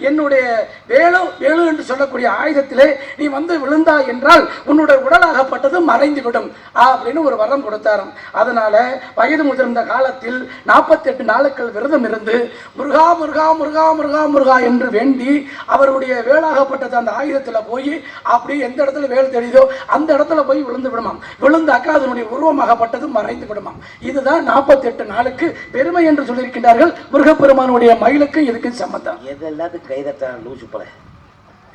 என்னுடைய வேலும் சொல்லக்கூடிய ஆயுதத்திலே நீ வந்து விழுந்தாய் என்றால் உன்னுடைய உடலாகப்பட்டது மறைந்து விடும் அப்படின்னு ஒரு வரம் கொடுத்தாராம். அதனால வயது முதிர்ந்த காலத்தில் நாற்பத்தெட்டு நாளுக்கள் விரதம் இருந்து முருகா முருகா முருகா முருகா முருகா என்று வேண்டி அவருடைய வேலாகப்பட்டது அந்த ஆயுதத்தில் போய் அப்படி எந்த இடத்துல வேல் தெரியுதோ அந்த இடத்துல போய் விழுந்து விடுமாம். விழுந்தாக்கா அதனுடைய உருவமாகப்பட்டது மறைந்து விடுமாம். இதுதான் நாற்பத்தெட்டு நாளுக்கு பெருமை என்று சொல்லியிருக்கின்றார்கள் முருகப்பெருமானுடைய மயிலுக்கு இதுக்கு சம்பந்தம். எது எல்லாத்துக்கும் லூசு போல இல்ல, விவரம் தெரிஞ்சுதான் பேசுறேன்.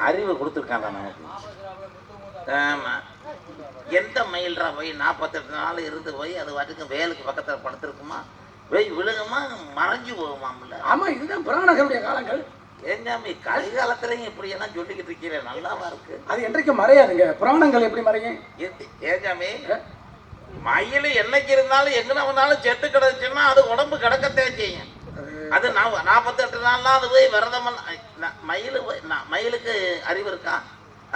அறிவு கொடுத்துருக்காங்க நமக்கு. ஆமா. எந்த மயில்ரா போய் நாற்பத்தெட்டு நாள் இருந்து போய் அது வாட்டுக்கு வேலுக்கு பக்கத்துல படுத்திருக்குமா? போய் விழுகுமா? மறைஞ்சு போகுமாம்ல? ஆமா இதுதான் புராணங்களுடைய காலங்கள். ஏஞ்சாமி கலிகாலத்துலயும் இப்படி எல்லாம் சொல்லிக்கிட்டு இருக்கீங்க நல்லாவா இருக்கு? அது என்றைக்கு மறையாதுங்க. புராணங்கள் எப்படி மறையும்? ஏஞ்சாமி மயில் என்னைக்கு இருந்தாலும் எங்கன வந்தாலும் செத்து கிடச்சுன்னா அது உடம்பு கிடக்கத்தான் செய்யும். அது நான் நாற்பத்தெட்டு நாள்லாம் அது போய் விரதம் மயிலுக்கு அறிவு இருக்கா?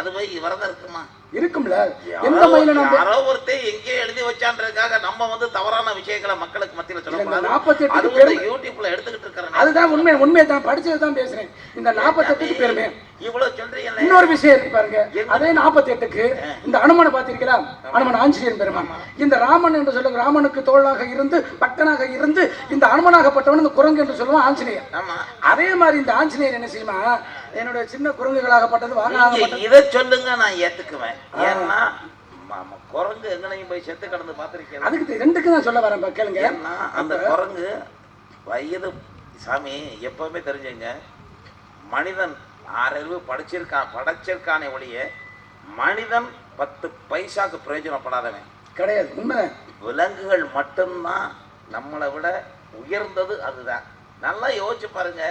அது போய் விரதம் இருக்குமா? இருக்கும்ல. எந்த மயில யாரோ ஒருத்தர் எங்கேயோ எழுதி வச்சான்றதுக்காக நம்ம வந்து தவறான விஷயங்களை மக்களுக்கு மத்தியில சொல்லக்கூடாது. 48 அது பேர் யூடியூப்ல எடுத்துக்கிட்டு இருக்கிறேன். அதுதான் உண்மை உண்மையை தான் படிச்சது தான் பேசுறேன். இந்த நாற்பத்தெட்டுக்கு பெருமை. இவ்வளவு சொல்றீங்கல்ல. இன்னொரு விஷயம் இருக்கு பாருங்க. அதே நாற்பத்தி எட்டுக்கு இந்த அனுமனை பார்த்தீர்களா அனுமன் ஆஞ்சநேயன் பெருமான். இந்த ராமன் என்று சொல்லுங்க ராமனுக்கு தோளாக இருந்து பக்தனாக இருந்து இந்த அனுமனாகப்பட்டவன் இந்த குரங்கு என்று சொல்லுவான் ஆஞ்சநேயர். ஆமா. அதே மாதிரி இந்த ஆஞ்சநேயர் என்ன செய்யுமா? என்னுடைய சின்ன குரங்குகளாகப்பட்டது வாகனாகப்பட்டது இதை சொல்லுங்க நான் ஏத்துக்குவேன். ஏன்னா குரங்கு எங்கனையும் போய் செத்து கிடந்து பார்த்திருக்கேன் அதுக்கு ரெண்டுக்கு தான் சொல்ல வரேன் கேளுங்க. ஏன்னா அந்த குரங்கு வயது சாமி எப்பவுமே தெரிஞ்சுங்க மனிதன் ஆறறிவு படிச்சிருக்கான் படைச்சிருக்கானே ஒழிய மனிதன் பத்து பைசாக்கு பிரயோஜனப்படாதவன். கிடையாது உண்மை விலங்குகள் மட்டும்தான் நம்மளை விட உயர்ந்தது அதுதான். நல்லா யோசிச்சு பாருங்க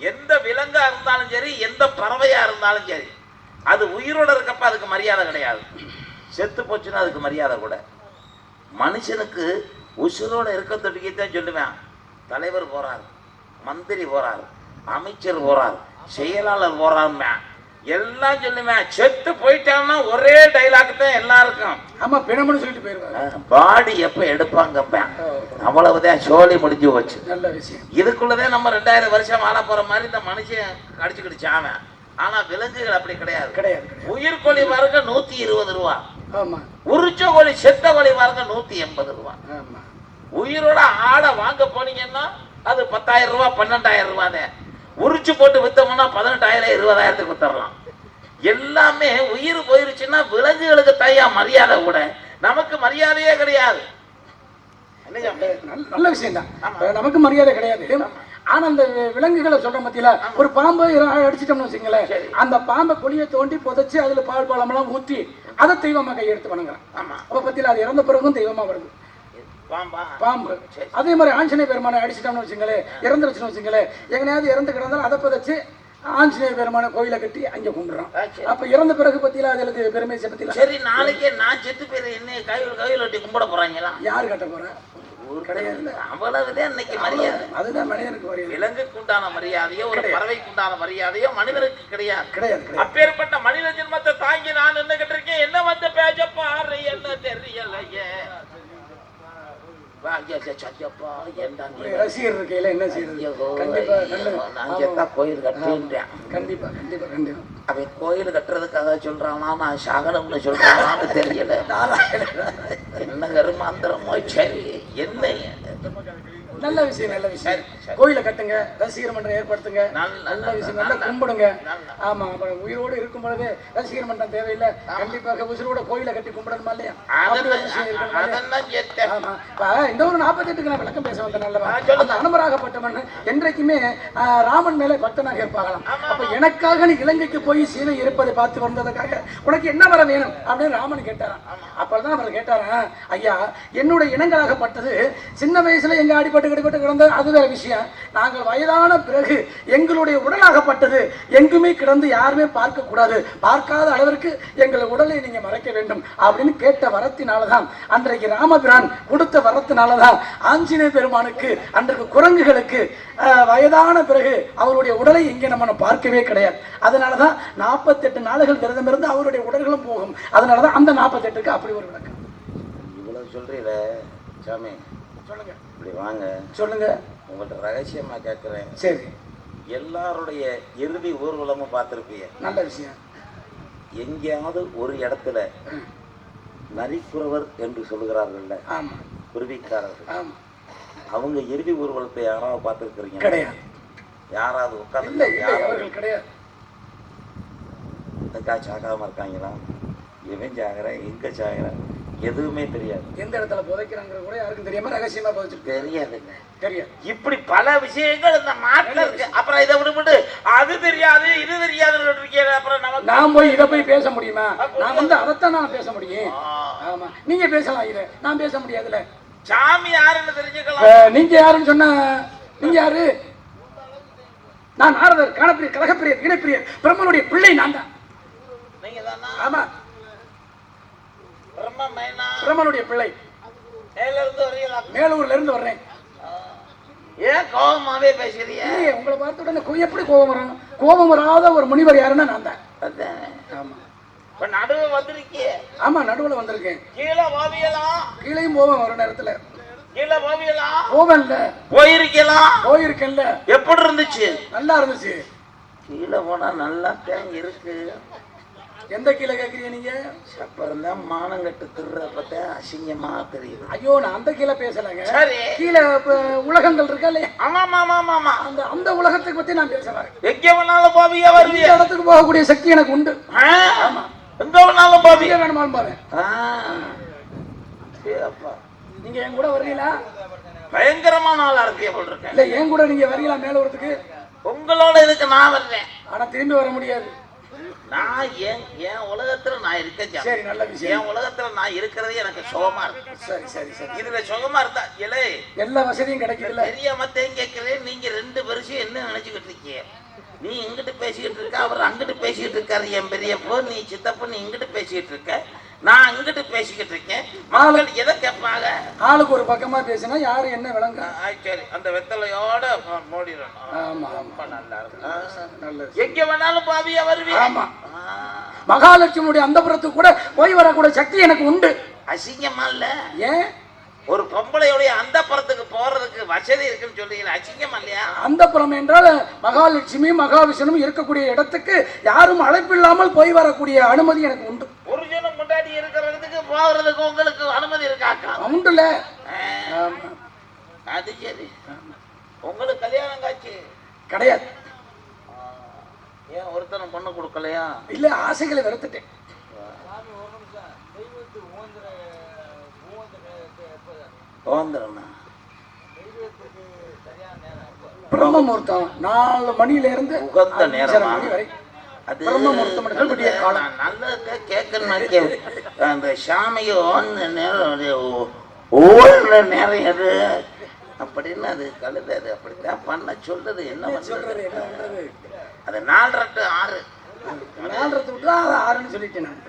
எந்த விலங்கா இருந்தாலும் சரி எந்த பறவையா இருந்தாலும் சரி அது உயிரோட இருக்கப்ப அதுக்கு மரியாதை கிடையாது. செத்து போச்சுன்னா அதுக்கு மரியாதை கூட. மனுஷனுக்கு உசுரோட இருக்க தொட்டிக்கத்தான் சொல்லுவேன். தலைவர் போறாரு மந்திரி போறாரு அமைச்சர் போறாரு செயலாளர் போறாருமே எல்லாம் சொல்லுவேன் செத்து போயிட்டான்னா ஒரே தான் எல்லாருக்கும். ஆமா பிணம்னு சொல்லிட்டு போயிருவாங்க பாடி எப்ப எடுப்பாங்கப்ப அவ்வளவுதான் சோழி முடிஞ்சு போச்சு. நல்ல விஷயம். இதுக்குள்ளதான் நம்ம ரெண்டாயிரம் வருஷம் வாழ போற மாதிரி இந்த மனுஷன் கடிச்சுக்கிடுச்சு அவன். ஆனா விலங்குகள் அப்படி கிடையாது. கிடையாது கிடையாது. உயிர் கோழி பாருங்க நூத்தி இருபது ரூபா. ஆமா. உரிச்ச கோழி செத்த கோழி பாருங்க நூத்தி எண்பது ரூபா. ஆமா. உயிரோட ஆடை வாங்க போனீங்கன்னா அது பத்தாயிரம் ரூபாய் பன்னெண்டாயிரம் ரூபாதே உரிச்சு போட்டு வித்தோம்னா பதினெட்டாயிரம் இருபதாயிரத்துக்கு வித்தரலாம். எல்லாமே உயிர் போயிருச்சுன்னா விலங்குகளுக்கு தையா மரியாதை கூட. நமக்கு மரியாதையே கிடையாது. நல்ல- விஷயம் தான் நமக்கு மரியாதை கிடையாது. ஆனா அந்த விலங்குகளை சொல்ற மத்தியில ஒரு பாம்பை அடிச்சிட்டோம்னு வச்சுங்களேன் அந்த பாம்பை குழியை தோண்டி புதைச்சு அதுல பால் பழமெல்லாம் ஊத்தி அதை தெய்வமா கையெடுத்து பண்ணுங்கிறான். ஆமா. அப்ப பத்தியில அது இறந்த பிறகும் தெய்வமா வருது. பாம்பா? பாம்பு. அதே மாதிரி ஆஞ்சநேய பெருமானை அடிச்சிட்டோம்னு வச்சுங்களேன் இறந்துருச்சுன்னு வச்சுங்களேன் எங்கனையாவது இறந்து கிடந்தாலும் அதை புதைச்சு ஆஞ்சநேய பெருமான கோயிலை கட்டி அங்க கும்பிடுறான். அப்ப இறந்த பிறகு பத்தியில அதுக்கு பெருமை பத்தியில சரி நாளைக்கே நான் செத்து பேர் என்ன கையில் கையில் ஒட்டி கும்பிட போறாங்களா? யார் கட்ட போற? கிடையாது. அவ்வளவுதான் இன்னைக்கு மரியாதை. அதுதான் மனிதனுக்கு கிடையாது. அப்பேற்பட்ட மனித ஜென்மத்தை தாங்கி நான் நின்னுகிட்டு இருக்கேன். என்ன வந்து பேச பாரு என்ன தெரியலையே வா, ஐயா, ஐயா, ஐயப்பா, ஏன்டா நீ ஒரு ரசிகர் இருக்கையில என்ன செய்யறது கோயில் கட்டுறேன் கண்டிப்பா கண்டிப்பா கண்டிப்பா. அவன் கோயில் கட்டுறதுக்காக சொல்றானா நான் சகனம்னு சொல்றானான்னு தெரியல. என்ன கருமாந்திரமோ சரி என்ன? நல்ல விஷயம் நல்ல விஷயம். கோயிலை கட்டுங்க ரசிகர் மன்றம் ஏற்படுத்துங்க. நல்ல, விஷயம் நல்லா. கும்பிடுங்க. ஆமா அப்புறம் உயிரோடு இருக்கும் பொழுது ரசிகர் மன்றம் தேவையில்லை கண்டிப்பாக உயிரோட கோயிலை கட்டி கும்பிடணுமா இல்லையா? ஆமா. இந்த ஒரு நாற்பத்தெட்டுக்கு நான் விளக்கம் பேச வந்தேன் நல்லவா. அந்த அனுமராகப்பட்டவன் என்றைக்குமே ராமன் மேலே பக்தனாக இருப்பாங்களாம். அப்ப எனக்காக நீ இலங்கைக்கு போய் சீதை இருப்பதை பார்த்து வந்ததுக்காக உனக்கு என்ன வர வேணும் அப்படின்னு ராமன் கேட்டாராம். அப்பதான் அவர் கேட்டாராம் ஐயா என்னுடைய இனங்களாகப்பட்டது சின்ன வயசுல எங்க அடிபட்டு கடிபட்டு கிடந்த அது வேற விஷயம். நாங்கள் வயதான பிறகு எங்களுடைய உடலாகப்பட்டது எங்குமே கிடந்து யாருமே பார்க்க கூடாது. பார்க்காத அளவிற்கு எங்கள் உடலை நீங்க மறைக்க வேண்டும் அப்படின்னு கேட்ட வரத்தினாலதான் அன்றைக்கு ராமபிரான் கொடுத்த வரத்தினாலதான் ஆஞ்சநேய பெருமானுக்கு அன்றைக்கு குரங்குகளுக்கு வயதான பிறகு அவருடைய உடலை இங்கே நம்ம பார்க்கவே கிடையாது. அதனாலதான் நாற்பத்தெட்டு நாளுகள் விரதம் இருந்து அவருடைய உடல்களும் போகும். அதனாலதான் அந்த நாற்பத்தெட்டுக்கு அப்படி ஒரு விளக்கம். இவ்வளவு சொல்றீல சாமி. சொல்லுங்க. இப்படி வாங்க. சொல்லுங்க. உங்கள்ட்ட ரகசியமா கேட்கிறேன் சரி. எல்லாருடைய இறுதி ஊர்வலமும் பார்த்திருப்பீங்க. நல்ல விஷயம். எங்கேயாவது ஒரு இடத்துல நரிக்குறவர் என்று சொல்லுகிறார்கள்ல. ஆமா. குருவிக்காரர்கள். அவங்க இறுதி ஊர்வலத்தை யாராவது பார்த்துருக்கிறீங்க? கிடையாது. யாராவது இல்லை யாராவது கிடையாது. இதுக்கா சாகாம இருக்காங்களா? எவன் சாகிறேன் எங்க சாகிறேன் எதுவுமே தெரியாது. எந்த இடத்துல புதைக்கிறாங்கிறது கூட யாருக்கும் தெரியாம ரகசியமா புதைச்சிருக்கு. தெரியாதுங்க தெரியாது. இப்படி பல விஷயங்கள் இந்த நாட்டுல இருக்கு. அப்புறம் இதை விடுபட்டு அது தெரியாது இது தெரியாதுன்னு இருக்கீங்க அப்புறம் நமக்கு நான் போய் இதை போய் பேச முடியுமா? நான் வந்து அதைத்தான் நான் பேச முடியும். ஆமா. நீங்க பேசலாம் இதை. நான் பேச முடியாதுல்ல. சாமி யாருன்னு தெரிஞ்சுக்கலாம். நீங்க யாருன்னு சொன்னா நீங்க யாரு? நான் நாரதர் காணப்பிரியர் கலகப்பிரியர் இணைப்பிரியர். பிரம்மனுடைய பிள்ளை நான் தான். நீங்க ஆமா. பிரம்மனுடைய பிள்ளை. மேலூர்ல இருந்து வர்றேன். ஏன் கோபமாவே பேசுறீங்க உங்களை பார்த்த உடனே எப்படி கோபம் வரும்? கோபம் வராத ஒரு முனிவர் யாருன்னா நான் தான். ஆமா. இப்ப நடுவு வந்திருக்கிய. ஆமா நடுவுல வந்திருக்கேன். கீழே போவியலாம் கீழையும் போவேன் ஒரு நேரத்துல. கீழே போவியலாம் போவேன்ல போயிருக்கலாம் போயிருக்கேன்ல. எப்படி இருந்துச்சு? நல்லா இருந்துச்சு. கீழே போனா நல்லா தான் இருக்கு. எந்த கீழே கேக்குறீங்க நீங்க? அப்புறம் தான் மானங்கட்டு திருறப்ப அசிங்கமா தெரியுது. ஐயோ நான் அந்த கீழே பேசலைங்க. சரி. கீழே இப்ப உலகங்கள் இருக்கா இல்லையா? ஆமா ஆமா ஆமா ஆமா அந்த அந்த உலகத்தை பத்தி நான் பேசலாம் எங்க வேணாலும் போவிய வருவிய இடத்துக்கு போகக்கூடிய சக்தி எனக்கு உண்டு. ஆ? எங்க வேணாலும் போவிய வேணுமாலும் பாரு. ஆ. ஏப்பா. நீங்க என் கூட வர்றீங்களா பயங்கரமான ஆளா இருக்கிய போல் இருக்கேன். இல்ல என் கூட நீங்க வரீங்களா மேலூரத்துக்கு? உங்களோட இதுக்கு நான் வர்றேன் ஆனா திரும்பி வர முடியாது. நான் என் என் உலகத்துல நான் இருக்கேன். சரி நல்ல விஷயம். என் உலகத்துல நான் இருக்கிறதே எனக்கு சுகமா இருக்கு. சரி சரி சரி இதுல சுகமா இருந்தா இலே. எல்லா வசதியும் கேட்கிறேன் நீங்க ரெண்டு வருஷம் என்ன நினைச்சுக்கிட்டு இருக்கீங்க? நீ இங்கிட்டு பேசிக்கிட்டு இருக்க? அவர் அங்கிட்டு பேசிக்கிட்டு இருக்காரு. என் பெரியப்போ நீ சித்தப்போ நீ இங்கிட்டு பேசிக்கிட்டு இருக்க. நான் அங்கிட்டு பேசிக்கிட்டு இருக்கேன். மக்கள் எதை கேட்பாங்க? ஆளுக்கு ஒரு பக்கமா பேசினா யாரு என்ன விளங்க சரி. அந்த வெத்தலையோட மூடிடணும். ஆமா ரொம்ப நல்லா இருக்கு. ஆ. நல்லது எங்க வேணாலும் பாவியா வருவியா ஆமா. மகாலட்சுமியுடைய அந்த கூட போய் வரக்கூடிய சக்தி எனக்கு உண்டு. அசிங்கமா இல்ல? ஏன்? ஒரு பொம்பளையுடைய அந்த புறத்துக்கு போறதுக்கு வசதி இருக்குன்னு சொல்றீங்க அசிங்கமா இல்லையா? அந்த புறம் என்றால் மகாலட்சுமி மகாவிஷ்ணுவும் இருக்கக்கூடிய இடத்துக்கு யாரும் அழைப்பில்லாமல் போய் வரக்கூடிய அனுமதி எனக்கு உண்டு. புருஷனும் முன்னாடி இருக்கிறதுக்கு போகிறதுக்கு உங்களுக்கு அனுமதி இருக்காக்கா உண்டுல. அது சரி. உங்களுக்கு கல்யாணம் காட்சி? கிடையாது. ஏன் ஒருத்தனும் பொண்ணு கொடுக்கலையா? இல்ல ஆசைகளை வெறுத்துட்டேன். தோந்துறண்ணா பிரம்ம முகூர்த்தம். நாலு மணியில இருந்து உகந்த நேரமா? மணி வரை. அது பிரம்ம முகூர்த்தம் விடிய காலம். நான் நல்லதை கேட்கணும் அந்த ஓடுன நேரம் ஓடுன நேரம் எது? அப்படின்னு அது கழுது அது அப்படித்தான் பண்ண என்ன சொல்றது? என்ன பண்றது? அது நாலரை டு ஆறு. நாலரை விட்டு அது ஆறுன்னு சொல்லிட்டேன் நான்.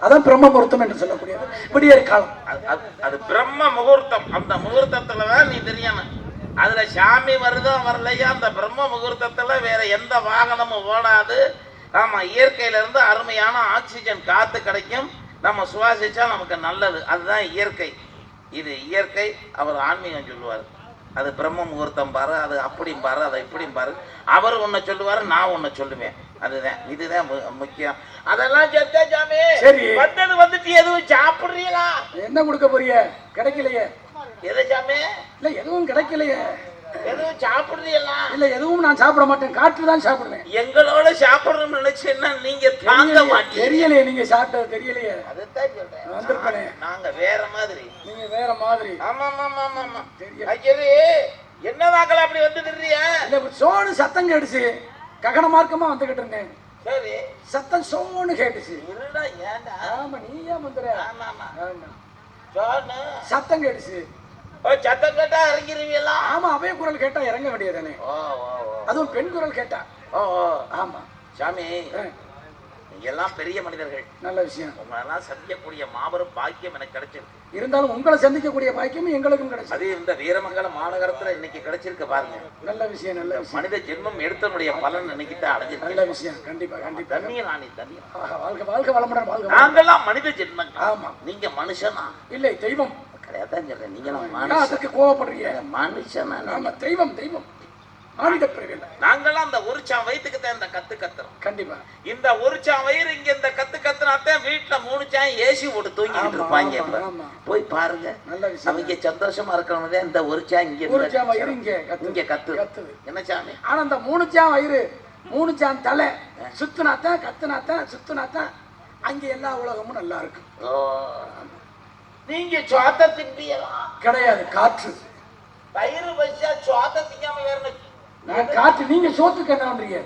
அதான் பிரம்ம முகூர்த்தம் என்று சொல்லக்கூடியது. விடியற் காலம். அது- அது- அது பிரம்ம முகூர்த்தம். அந்த முகூர்த்தத்துல தான் நீ தெரியணும் அதுல சாமி வருதோ வரலையோ அந்த பிரம்ம முகூர்த்தத்துல வேற எந்த வாகனமும் ஓடாது. ஆமா இயற்கையில இருந்து அருமையான ஆக்சிஜன் காத்து கிடைக்கும். நம்ம சுவாசிச்சா நமக்கு நல்லது. அதுதான் இயற்கை. இது இயற்கை. அவர் ஆன்மீகம் சொல்லுவார். அது பிரம்ம முகூர்த்தம் பாரு அது அப்படியும் பாரு அதை இப்படியும் பாரு. அவர் ஒன்றை சொல்லுவார் நான் ஒன்றை சொல்லுவேன். அதுதான் இதுதான் முக்கியம். அதெல்லாம் சேர்த்தா சாமி சரி. வந்தது வந்துட்டு எதுவும் சாப்பிடுறீங்களா? என்ன கொடுக்க போறிய கிடைக்கலையே. எதை சாமி? இல்ல எதுவும் கிடைக்கலையே. எதுவும் சாப்பிடுறீங்களா? இல்ல எதுவும் நான் சாப்பிட மாட்டேன். காற்று தான் சாப்பிடுவேன். எங்களோட சாப்பிடணும்னு நினைச்சேன்னா நீங்க தாங்க மாட்டீங்க. தெரியலையே நீங்க சாப்பிட்டது தெரியலையே. அதுதான் சொல்றேன். வந்திருப்பனே. நாங்க வேற மாதிரி. நீங்க வேற மாதிரி. ஆமா ஆமா ஆமா ஆமா தெரியல. என்ன வாக்கல அப்படி வந்து திரியா இல்ல சோனு சத்தம் கேட்டுச்சு. ககன மார்க்கமா வந்துகிட்டு இருந்தேன். சரி. சத்தம் சோன்னு கேட்டுச்சு. இருடா ஏன்டா ஆமா நீ ஏன் வந்துற ஆமா. ஆமா. சொன்னு? சத்தம் கேட்டுச்சு. ஓ சத்தம் கேட்டா இறங்கிருவீங்களா? ஆமா அவே குரல் கேட்டா இறங்க வேண்டியதானே ஓ ஓ அதுவும் பெண் குரல் கேட்டா. ஓ ஓ. ஆமா. சாமி எல்லாம் பெரிய மனிதர்கள். நல்ல விஷயம். உங்களெல்லாம் சந்திக்கக்கூடிய மாபெரும் பாக்கியம் எனக்கு கிடைச்சிருக்கு. இருந்தாலும் உங்களை சந்திக்கக்கூடிய பாக்கியம் எங்களுக்கும் கிடைச்சது அது இந்த வீரமங்கல மாநகரத்துல இன்னைக்கு கிடைச்சிருக்கு பாருங்க. நல்ல விஷயம் நல்ல மனித ஜென்மம் எடுத்தனுடைய பலன் இன்னைக்கு தான் நல்ல அடைஞ்சிருக்கு விஷயம். கண்டிப்பா கண்டிப்பா. தண்ணிய நானி தண்ணி ஆஹா, வாழ்க வாழ்க வளமுடன் வாழ்க வளமுடன். நாங்கெல்லாம் மனித ஜென்மம் ஆமா. நீங்க மனுஷனா? இல்லை தெய்வம். கிடையாதான் சொல்றேன். நீங்க மனுஷன். கோவப்படுறீங்க. மனுஷனா தெய்வம் தெய்வம். மானிட பிறவில்ல நாங்களாம் அந்த ஒரு சாம் வயிற்றுக்கு தான் இந்த கத்து கத்துறோம். கண்டிப்பா. இந்த ஒரு சாம் வயிறு இங்க இந்த கத்து கத்துனாத்தான் வீட்டுல மூணு சாம் ஏசி போட்டு தூங்கிட்டு இருப்பாங்க. போய் பாருங்க. நல்ல அவங்க சந்தோஷமா இருக்கவங்க இந்த ஒரு சாம் இங்க ஒரு சாம் வயிறு இங்க. இங்க கத்து கத்துது. என்ன சாமி? ஆனா அந்த மூணு சாம் வயிறு மூணு சாம் தலை சுத்துனாத்தான் கத்துனாத்தான் சுத்துனாத்தான் அங்க எல்லா உலகமும் நல்லா இருக்கும். ஓ. நீங்க சுவாத்த திம்பியலா கிடையாது காற்று. வயிறு வச்சா சுவாத்த திங்காம வேற? நான் காற்று நீங்க சோத்துக்கு என்ன பண்றீங்க?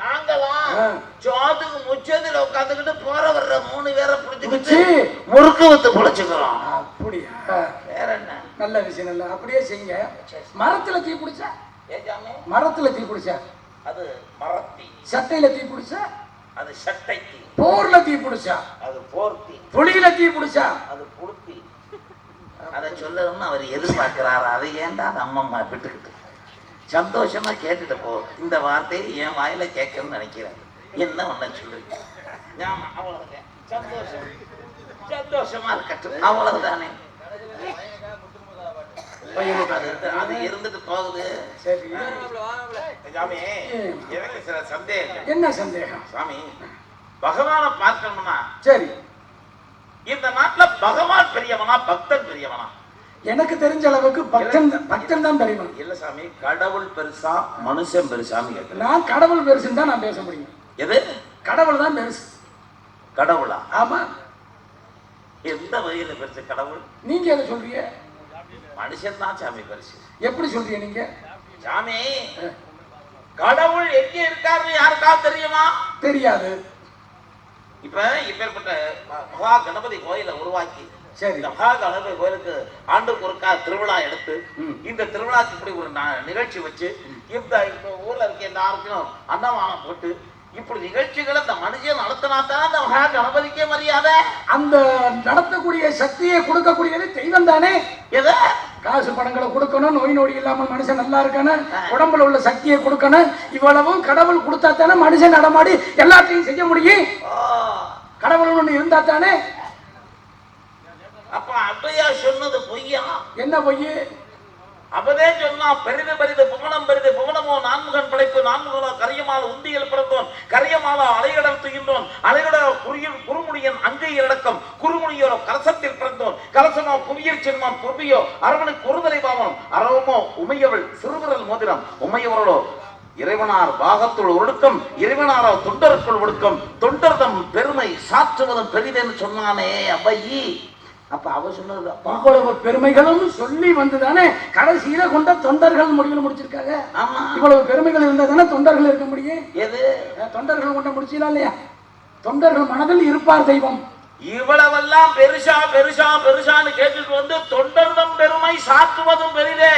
நாங்களா ஆ. சுவாத்துக்கு முச்சதுல உட்காந்துக்கிட்டு போற வர்ற மூணு பேரை புடிச்சு. புடிச்சுக்கிட்டு முறுக்கு வத்து புழைச்சுக்கிறோம். அப்படியா? வேற என்ன? நல்ல விஷயம் நல்ல அப்படியே செய்யுங்க. மரத்துல தீ பிடிச்சா மரத்துல தீ பிடிச்சா அது மரத்தி. சட்டையில தீ பிடிச்சா அது சட்டைக்கு போர்ல தீ பிடிச்சா அது போர்த்தி. புலியில தீ பிடிச்சா அது புடுத்தி. அதை சொல்லணும்னு அவர் எதிர்பார்க்கிறாரு. அதை ஏன்டா அந்த அம்மம்மா விட்டுக்கிட்டு சந்தோஷமா கேட்டுட்டு போ இந்த வார்த்தையை என் வாயில கேட்கணும்னு நினைக்கிறேன். என்ன ஒண்ணு சொல்லு? ஆமா அவ்வளவுதான். சந்தோஷம். சந்தோஷமா இருக்கட்டும். அவ்வளவுதானே. அது இருந்து- அது இருந்துட்டு போகுது. சரி. சாமி எனக்கு சில சந்தேகம் என்ன சந்தேகம்? சாமி பகவானை பார்க்கணும்னா சரி. இந்த நாட்டுல பகவான் பெரியவனா பக்தன் பெரியவனா? எனக்கு தெரிஞ்ச அளவுக்கு பக்தன் பக்தன் தான் தெரியும் இல்ல சாமி கடவுள் பெருசா மனுஷன் பெருசான்னு கேட்கிறேன் நான் கடவுள் பெருசுன்னு தான் நான் பேச முடியும். எது? கடவுள் தான் பெருசு. கடவுளா? ஆமா. எந்த வகையில பெருசு கடவுள்? நீங்க எதை சொல்றீங்க? மனுஷன் தான் சாமி பெருசு. எப்படி சொல்றீங்க நீங்க? சாமி கடவுள் எங்க இருக்காருன்னு யாருக்காவது தெரியுமா? தெரியாது. இப்ப இப்பேற்பட்ட மகா கணபதி கோயிலை உருவாக்கி சரி. இந்த மகா கணபதி கோயிலுக்கு ஆண்டுக்கு ஒருக்கா திருவிழா எடுத்து. இந்த திருவிழாக்கு இப்படி ஒரு நிகழ்ச்சி வச்சு இந்த இந்த ஊர்ல இருக்க எல்லாருக்கும் அன்னதானம் போட்டு இப்படி நிகழ்ச்சிகளை இந்த மனுஷன் நடத்தினா தான் இந்த மகா கணபதிக்கே மரியாதை. அந்த நடத்தக்கூடிய சக்தியை கொடுக்கக்கூடியது தெய்வம் தானே? எது? காசு பணங்களை கொடுக்கணும் நோய் நொடி இல்லாமல் மனுஷன் நல்லா இருக்கணும் உடம்புல உள்ள சக்தியை கொடுக்கணும் இவ்வளவும் கடவுள் கொடுத்தா தானே மனுஷன் நடமாடி எல்லாத்தையும் செய்ய முடியும்? கடவுள் ஒண்ணு இருந்தா தானே? அப்ப அவ்வையா சொன்னது பொய்யா? என்ன பொய் அவதே சொன்னா பெரிது பெரிது புவனம் பெரிது புவனமோ நான்முகன் படைப்பு நான்முகனோ கரியமால உந்தியில் பிறந்தோன் கரியமாலா அலைகடல் துகின்றோன் அலைகடல் குறுகில் குறுமுடியன் அங்கையில் அடக்கம் குறுமுடியோரோ கலசத்தில் பிறந்தோன் கலசமோ புவியல் சின்மம் புர்பியோ அரவணை குறுதலை பாவனம் அரவமோ உமையவள் சிறுவிரல் மோதிரம் உமையவர்களோ இறைவனார் பாகத்துள் ஒழுக்கம் இறைவனாரோ தொண்டருக்குள் ஒழுக்கம் தொண்டர்தம் பெருமை சாற்றுவதும் பெரிதென்று சொன்னானே அவ்வையி. அப்ப அவ சொன்னது இவ்வளவு பெருமைகளும் சொல்லி வந்துதானே? கடைசியில கொண்ட தொண்டர்கள் முடிவில் முடிச்சிருக்காங்க. ஆமா. இவ்வளவு பெருமைகள் இருந்தா தானே தொண்டர்கள் இருக்க முடியும்? எது? தொண்டர்கள் கொண்ட முடிச்சீங்களா இல்லையா? தொண்டர்கள் மனதில் இருப்பார் தெய்வம். இவ்வளவெல்லாம் பெருசா பெருசா பெருசான்னு கேட்டுட்டு வந்து தொண்டர்தம் பெருமை சாற்றுவதும் பெரிதே.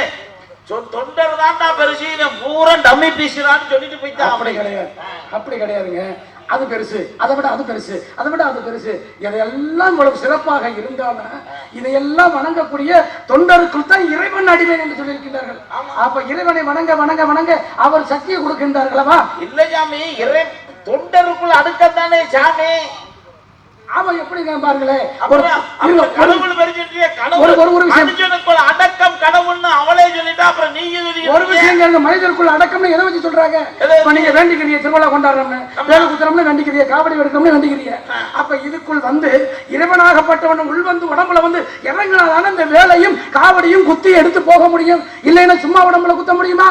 தொண்டர் தான்டா பெருசு பூரா டம்மி பீசுறான்னு சொல்லிட்டு போயிட்டான். அப்படி கிடையாது. அப்படி கிடையாதுங்க. அது பெருசு அதை விட அது பெருசு அதை விட அது பெருசு. இதையெல்லாம் இவ்வளவு சிறப்பாக இருந்தாலும் இதையெல்லாம் வணங்கக்கூடிய தொண்டருக்குள் தான் இறைவன் அடிமை என்று சொல்லியிருக்கிறார்கள் அப்ப இறைவனை வணங்க வணங்க வணங்க அவர் சக்தியை கொடுக்கின்றார்களவா இல்ல சாமி இறை தொண்டருக்குள் அடுக்கத்தானே சாமி. ஆமா எப்படிங்க பாருங்களேன் ஒரு- ஒரு விஷயம். மனுஷனுக்குள் அடக்கம் கடவுள்னு அவளே சொல்லிட்டா அப்புறம் நீங்க விஷயம் கேளுங்க, மனிதருக்குள்ள அடக்கம்னு எதை வச்சு சொல்றாங்க? இப்ப நீங்க வேண்டிக்கிறீங்க திருவிழா கொண்டாடுறோம்னு வேலை குத்துறோம்னு வேண்டிக்கிறீங்க காவடி எடுக்கணும்னு வேண்டிக்கிறீங்க அப்ப இதுக்குள் வந்து இறைவனாகப்பட்டவன் உள் வந்து உடம்புல வந்து இறங்கினாதானே இந்த வேலையும் காவடியும் குத்தி எடுத்து போக முடியும். இல்லைன்னா சும்மா உடம்புல குத்த முடியுமா?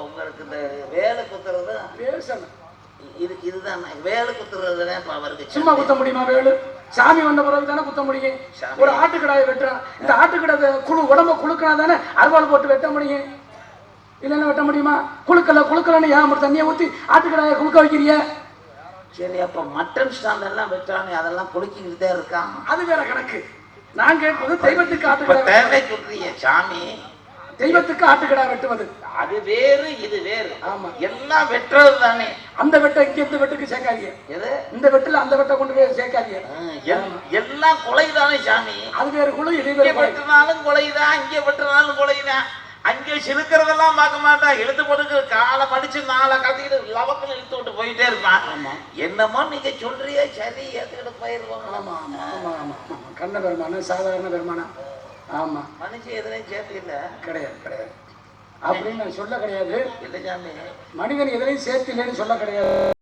உங்களுக்கு இந்த வேலை குத்துறது பேசணும் இது இதுதான் வேலை குத்துறது தான் அவருக்கு சும்மா குத்த முடியுமா வேலு? சாமி வந்த பிறகு தானே குத்த முடியும். ஒரு ஆட்டுக்கடாயை வெட்டுறான். இந்த ஆட்டுக்கடை குழு உடம்ப குழுக்கினா தானே அறுவாள் போட்டு வெட்ட முடியும்? இல்லைன்னா வெட்ட முடியுமா? குழுக்கல குழுக்கலன்னு ஏன் மட்டும் தண்ணியை ஊத்தி ஆட்டுக்கடாயை குழுக்க வைக்கிறீங்க சரி அப்ப மட்டன் ஸ்டாண்ட் எல்லாம் வெட்டானே அதெல்லாம் குலுக்கிக்கிட்டு இருக்கான். அது வேற கணக்கு. நான் கேட்பது தெய்வத்துக்கு ஆட்டுக்கடா சொல்றீங்க சாமி தெய்வத்துக்கு ஆட்டுக்கடா வெட்டுவது. அது வேறு இது வேறு. ஆமா. எல்லாம் வெட்டுறது தானே. அந்த வெட்டை இங்க இந்த வெட்டுக்கு சேர்க்காதீங்க. எது? இந்த வெட்டுல அந்த வெட்டை கொண்டு போய் சேர்க்காதீங்க. எல்லாம் கொலைதானே சாமி. அது வேற குழு இது வேற. வெட்டினாலும் கொலைதான் இங்க வெட்டினாலும் கொலைதான் அங்கே சிலுக்கிறதெல்லாம் பார்க்க மாட்டான் இழுத்து போட்டு காலை மடிச்சு நாளை கட்டிக்கிட்டு லவக்கில் இழுத்து விட்டு போயிட்டே இருப்பான் என்னமோ நீங்க சொல்றியே சரி ஏத்துக்கிட்டு போயிருவாங்க ஆமா ஆமா ஆமா கண்ண பெருமானம் சாதாரண பெருமானம் ஆமா. மனுஷன் எதுலையும் சேர்த்து இல்ல. கிடையாது கிடையாது. அப்படின்னு நான் சொல்ல கிடையாது. இல்லை சாமி. மனிதன் எதிரையும் சேர்த்து இல்லைன்னு சொல்ல கிடையாது.